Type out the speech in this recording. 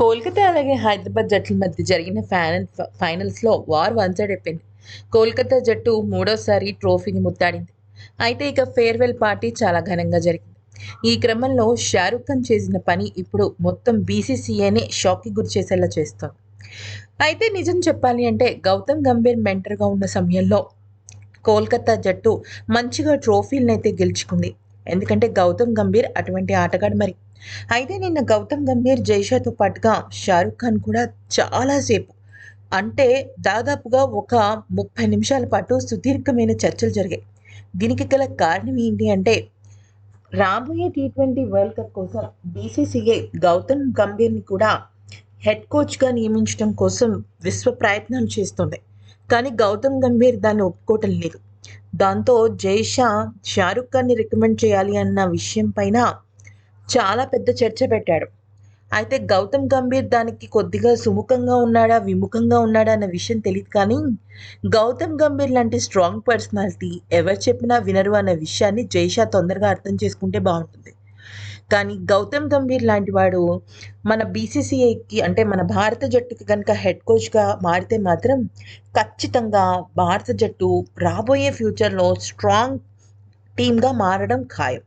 కోల్కతా అలాగే హైదరాబాద్ జట్ల మధ్య జరిగిన ఫైనల్ ఫైనల్స్లో వార్ వన్ సైడ్ అయిపోయింది. కోల్కతా జట్టు మూడోసారి ట్రోఫీని ముత్తాడింది అయితే ఇక ఫేర్వెల్ పార్టీ చాలా ఘనంగా జరిగింది. ఈ క్రమంలో షారుఖ్ ఖాన్ చేసిన పని ఇప్పుడు మొత్తం బీసీసీఐనే షాక్కి గురి చేసేలా చేస్తోంది. అయితే నిజం చెప్పాలి అంటే గౌతమ్ గంభీర్ మెంటర్గా ఉన్న సమయంలో కోల్కతా జట్టు మంచిగా ట్రోఫీలను అయితే గెలుచుకుంది. ఎందుకంటే గౌతమ్ గంభీర్ అటువంటి ఆటగాడు మరి. అయితే నిన్న గౌతమ్ గంభీర్ జైషాతో పాటుగా షారుఖ్ ఖాన్ కూడా చాలాసేపు అంటే దాదాపుగా ఒక ముప్పై నిమిషాల పాటు సుదీర్ఘమైన చర్చలు జరిగాయి. దీనికి గల కారణం ఏంటి అంటే రాబోయే టీ ట్వంటీ వరల్డ్ కప్ కోసం బీసీసీఐ గౌతమ్ గంభీర్ని కూడా హెడ్ కోచ్గా నియమించడం కోసం విశ్వ ప్రయత్నాలు చేస్తుంది. కానీ గౌతమ్ గంభీర్ దాన్ని ఒప్పుకోవటం లేదు. దాంతో జైషా షారుఖ్ ఖాన్ని రికమెండ్ చేయాలి అన్న విషయం పైన చాలా పెద్ద చర్చ పెట్టాడు. అయితే గౌతమ్ గంభీర్ దానికి కొద్దిగా సుముఖంగా ఉన్నాడా విముఖంగా ఉన్నాడా అన్న విషయం తెలియదు కానీ గౌతమ్ గంభీర్ లాంటి స్ట్రాంగ్ పర్సనాలిటీ ఎవరు చెప్పినా వినరు అన్న విషయాన్ని జైషా తొందరగా అర్థం చేసుకుంటే బాగుంటుంది. కానీ గౌతమ్ గంభీర్ లాంటి వాడు మన బీసీసీఐకి అంటే మన భారత జట్టుకి కనుక హెడ్ కోచ్గా మారితే మాత్రం ఖచ్చితంగా భారత జట్టు రాబోయే ఫ్యూచర్లో స్ట్రాంగ్ టీమ్గా మారడం ఖాయం.